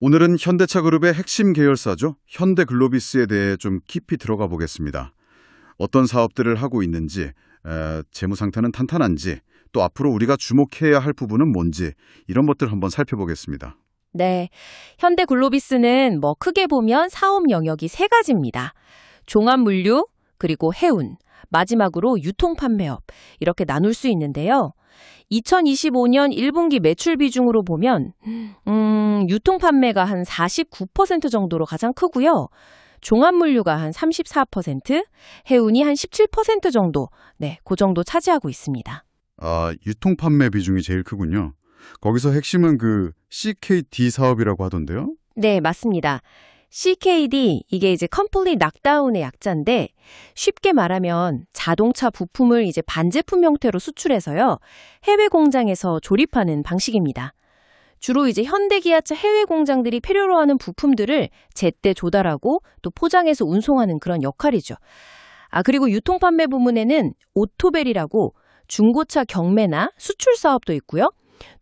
오늘은 현대차 그룹의 핵심 계열사죠. 현대글로비스에 대해 좀 깊이 들어가 보겠습니다. 어떤 사업들을 하고 있는지, 에, 재무 상태는 탄탄한지, 또 앞으로 우리가 주목해야 할 부분은 뭔지 이런 것들 한번 살펴보겠습니다. 네. 현대글로비스는 뭐 크게 보면 사업 영역이 세 가지입니다. 종합물류, 그리고 해운, 마지막으로 유통판매업 이렇게 나눌 수 있는데요. 2025년 1분기 매출 비중으로 보면 음, 유통 판매가 한 49% 정도로 가장 크고요. 종합물류가 한 34%, 해운이 한 17% 정도, 네, 그 정도 차지하고 있습니다. 아, 유통 판매 비중이 제일 크군요. 거기서 핵심은 그 CKD 사업이라고 하던데요. 네, 맞습니다. CKD, 이게 이제 컴플릿 락다운의 약자인데, 쉽게 말하면 자동차 부품을 이제 반제품 형태로 수출해서요, 해외 공장에서 조립하는 방식입니다. 주로 이제 현대 기아차 해외 공장들이 필요로 하는 부품들을 제때 조달하고 또 포장해서 운송하는 그런 역할이죠. 아, 그리고 유통 판매 부문에는 오토벨이라고 중고차 경매나 수출 사업도 있고요.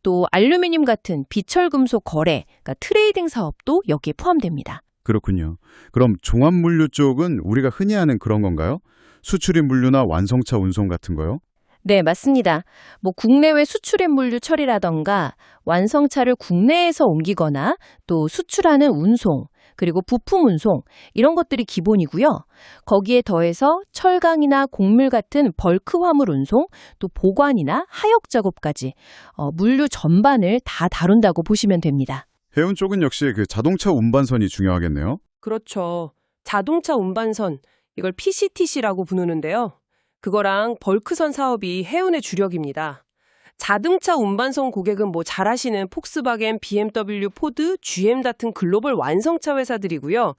또 알루미늄 같은 비철 금속 거래, 그러니까 트레이딩 사업도 여기에 포함됩니다. 그렇군요. 그럼 종합물류 쪽은 우리가 흔히 하는 그런 건가요? 수출입 물류나 완성차 운송 같은 거요? 네, 맞습니다. 뭐 국내외 수출입 물류 처리라던가 완성차를 국내에서 옮기거나 또 수출하는 운송, 그리고 부품 운송 이런 것들이 기본이고요. 거기에 더해서 철강이나 곡물 같은 벌크 화물 운송, 또 보관이나 하역 작업까지 어, 물류 전반을 다 다룬다고 보시면 됩니다. 해운 쪽은 역시 그 자동차 운반선이 중요하겠네요. 그렇죠. 자동차 운반선, 이걸 PCTC라고 부르는데요. 그거랑 벌크선 사업이 해운의 주력입니다. 자동차 운반선 고객은 뭐 잘 아시는 폭스바겐, BMW, 포드, GM 같은 글로벌 완성차 회사들이고요.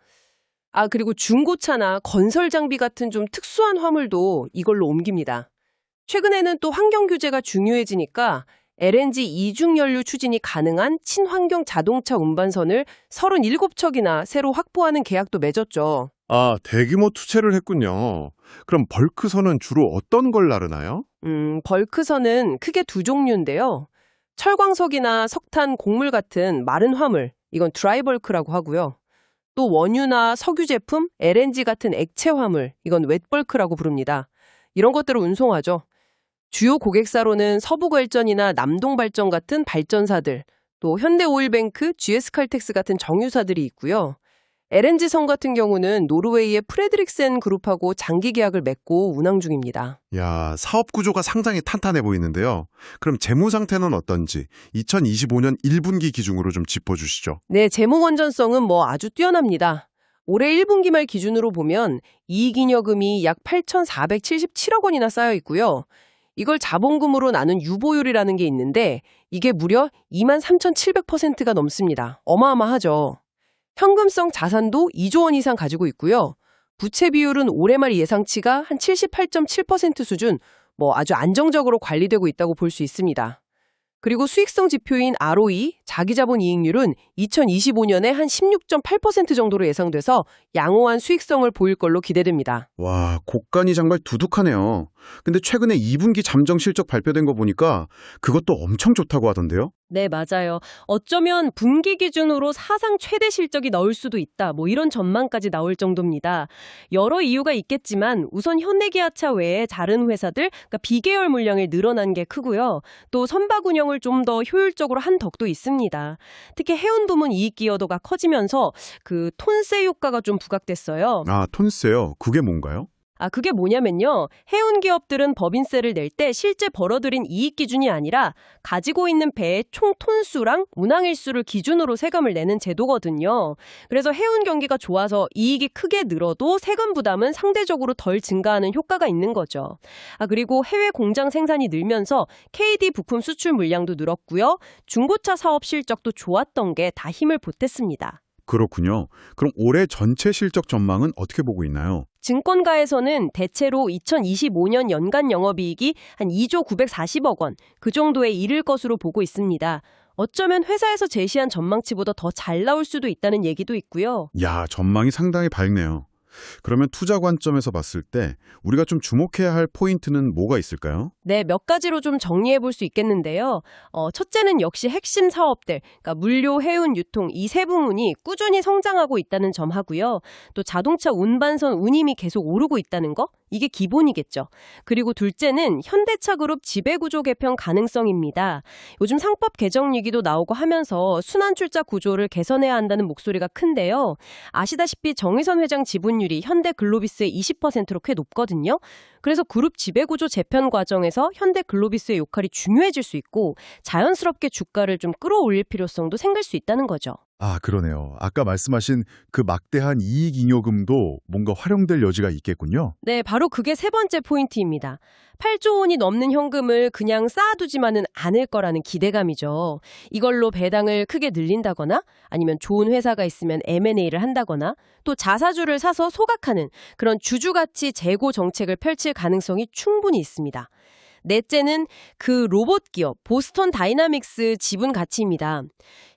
아, 그리고 중고차나 건설 장비 같은 좀 특수한 화물도 이걸로 옮깁니다. 최근에는 또 환경 규제가 중요해지니까 LNG 이중 연료 추진이 가능한 친환경 자동차 운반선을 37척이나 새로 확보하는 계약도 맺었죠. 아, 대규모 투체를 했군요. 그럼 벌크선은 주로 어떤 걸 나르나요? 음, 벌크선은 크게 두 종류인데요. 철광석이나 석탄, 곡물 같은 마른 화물, 이건 드라이벌크라고 하고요. 또 원유나 석유 제품, LNG 같은 액체 화물, 이건 웻벌크라고 부릅니다. 이런 것들을 운송하죠. 주요 고객사로는 서부발전이나 남동발전 같은 발전사들, 또 현대오일뱅크, GS칼텍스 같은 정유사들이 있고요. LNG선 같은 경우는 노르웨이의 프레드릭센 그룹하고 장기 계약을 맺고 운항 중입니다. 야, 사업 구조가 상당히 탄탄해 보이는데요. 그럼 재무 상태는 어떤지 2025년 1분기 기준으로 좀 짚어 주시죠. 네, 재무 건전성은 뭐 아주 뛰어납니다. 올해 1분기 말 기준으로 보면 이익잉여금이 약 8,477억 원이나 쌓여 있고요. 이걸 자본금으로 나눈 유보율이라는 게 있는데 이게 무려 23,700%가 넘습니다. 어마어마하죠. 현금성 자산도 2조 원 이상 가지고 있고요. 부채 비율은 올해 말 예상치가 한 78.7% 수준, 뭐 아주 안정적으로 관리되고 있다고 볼 수 있습니다. 그리고 수익성 지표인 ROE, 자기자본 이익률은 2025년에 한 16.8% 정도로 예상돼서 양호한 수익성을 보일 걸로 기대됩니다. 와, 곡간이 정말 두둑하네요. 근데 최근에 2분기 잠정 실적 발표된 거 보니까 그것도 엄청 좋다고 하던데요? 네, 맞아요. 어쩌면 분기 기준으로 사상 최대 실적이 나올 수도 있다. 뭐 이런 전망까지 나올 정도입니다. 여러 이유가 있겠지만 우선 현대 기아차 외에 다른 회사들, 그러니까 비계열 물량이 늘어난 게 크고요. 또 선박 운영을 좀 더 효율적으로 한 덕도 있습니다. 특히 해운 부문 이익 기여도가 커지면서 그 톤세 효과가 좀 부각됐어요. 아, 톤세요. 그게 뭔가요? 아, 그게 뭐냐면요. 해운 기업들은 법인세를 낼 때 실제 벌어들인 이익 기준이 아니라 가지고 있는 배의 총 톤수랑 운항일수를 기준으로 세금을 내는 제도거든요. 그래서 해운 경기가 좋아서 이익이 크게 늘어도 세금 부담은 상대적으로 덜 증가하는 효과가 있는 거죠. 아, 그리고 해외 공장 생산이 늘면서 KD 부품 수출 물량도 늘었고요. 중고차 사업 실적도 좋았던 게 다 힘을 보탰습니다. 그렇군요. 그럼 올해 전체 실적 전망은 어떻게 보고 있나요? 증권가에서는 대체로 2025년 연간 영업이익이 한 2조 940억 원, 그 정도에 이를 것으로 보고 있습니다. 어쩌면 회사에서 제시한 전망치보다 더 잘 나올 수도 있다는 얘기도 있고요. 야, 전망이 상당히 밝네요. 그러면 투자 관점에서 봤을 때 우리가 좀 주목해야 할 포인트는 뭐가 있을까요? 네, 몇 가지로 좀 정리해 볼 수 있겠는데요. 어, 첫째는 역시 핵심 사업들, 그러니까 물류, 해운, 유통 이 세 부문이 꾸준히 성장하고 있다는 점 하고요. 또 자동차 운반선 운임이 계속 오르고 있다는 거? 이게 기본이겠죠. 그리고 둘째는 현대차 그룹 지배구조 개편 가능성입니다. 요즘 상법 개정 얘기도 나오고 하면서 순환출자 구조를 개선해야 한다는 목소리가 큰데요. 아시다시피 정의선 회장 지분율이 현대 글로비스의 20%로 꽤 높거든요. 그래서 그룹 지배구조 재편 과정에서 현대 글로비스의 역할이 중요해질 수 있고 자연스럽게 주가를 좀 끌어올릴 필요성도 생길 수 있다는 거죠. 아, 그러네요. 아까 말씀하신 그 막대한 이익잉여금도 뭔가 활용될 여지가 있겠군요. 네, 바로 그게 세 번째 포인트입니다. 8조 원이 넘는 현금을 그냥 쌓아두지만은 않을 거라는 기대감이죠. 이걸로 배당을 크게 늘린다거나 아니면 좋은 회사가 있으면 M&A를 한다거나 또 자사주를 사서 소각하는 그런 주주가치 재고 정책을 펼칠 가능성이 충분히 있습니다. 넷째는 그 로봇 기업 보스턴 다이나믹스 지분 가치입니다.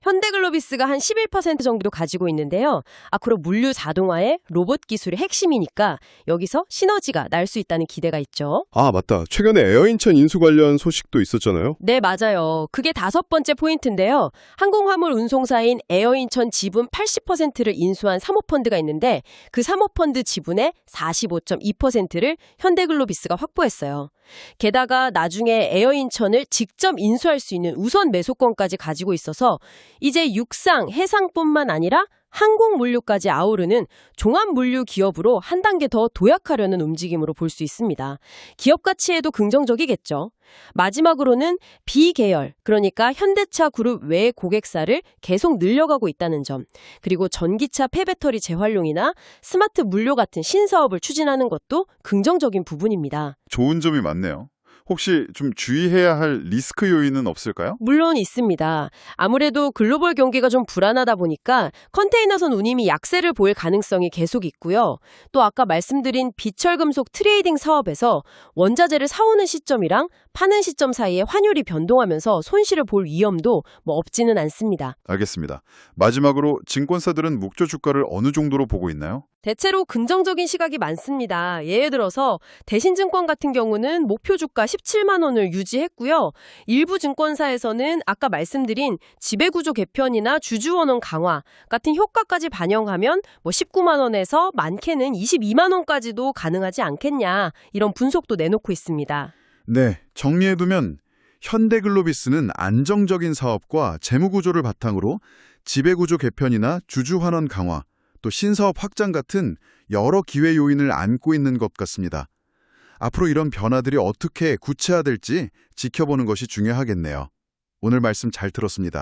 현대글로비스가 한 11% 정도 가지고 있는데요. 앞으로 물류 자동화에 로봇 기술이 핵심이니까 여기서 시너지가 날 수 있다는 기대가 있죠. 아, 맞다. 최근에 에어인천 인수 관련 소식도 있었잖아요. 네, 맞아요. 그게 다섯 번째 포인트인데요. 항공화물 운송사인 에어인천 지분 80%를 인수한 사모펀드가 있는데 그 사모펀드 지분의 45.2%를 현대글로비스가 확보했어요. 게다가 나중에 에어인천을 직접 인수할 수 있는 우선 매수권까지 가지고 있어서 이제 육상, 해상뿐만 아니라 항공 물류까지 아우르는 종합 물류 기업으로 한 단계 더 도약하려는 움직임으로 볼 수 있습니다. 기업 가치에도 긍정적이겠죠. 마지막으로는 비계열, 그러니까 현대차 그룹 외 고객사를 계속 늘려가고 있다는 점, 그리고 전기차 폐배터리 재활용이나 스마트 물류 같은 신사업을 추진하는 것도 긍정적인 부분입니다. 좋은 점이 많네요. 혹시 좀 주의해야 할 리스크 요인은 없을까요? 물론 있습니다. 아무래도 글로벌 경기가 좀 불안하다 보니까 컨테이너선 운임이 약세를 보일 가능성이 계속 있고요. 또 아까 말씀드린 비철금속 트레이딩 사업에서 원자재를 사오는 시점이랑 파는 시점 사이에 환율이 변동하면서 손실을 볼 위험도 뭐 없지는 않습니다. 알겠습니다. 마지막으로 증권사들은 목조 주가를 어느 정도로 보고 있나요? 대체로 긍정적인 시각이 많습니다. 예를 들어서 대신증권 같은 경우는 목표 주가 17만 원을 유지했고요. 일부 증권사에서는 아까 말씀드린 지배구조 개편이나 주주원원 강화 같은 효과까지 반영하면 뭐 19만 원에서 많게는 22만 원까지도 가능하지 않겠냐 이런 분석도 내놓고 있습니다. 네, 정리해두면 현대글로비스는 안정적인 사업과 재무구조를 바탕으로 지배구조 개편이나 주주환원 강화, 또 신사업 확장 같은 여러 기회 요인을 안고 있는 것 같습니다. 앞으로 이런 변화들이 어떻게 구체화될지 지켜보는 것이 중요하겠네요. 오늘 말씀 잘 들었습니다.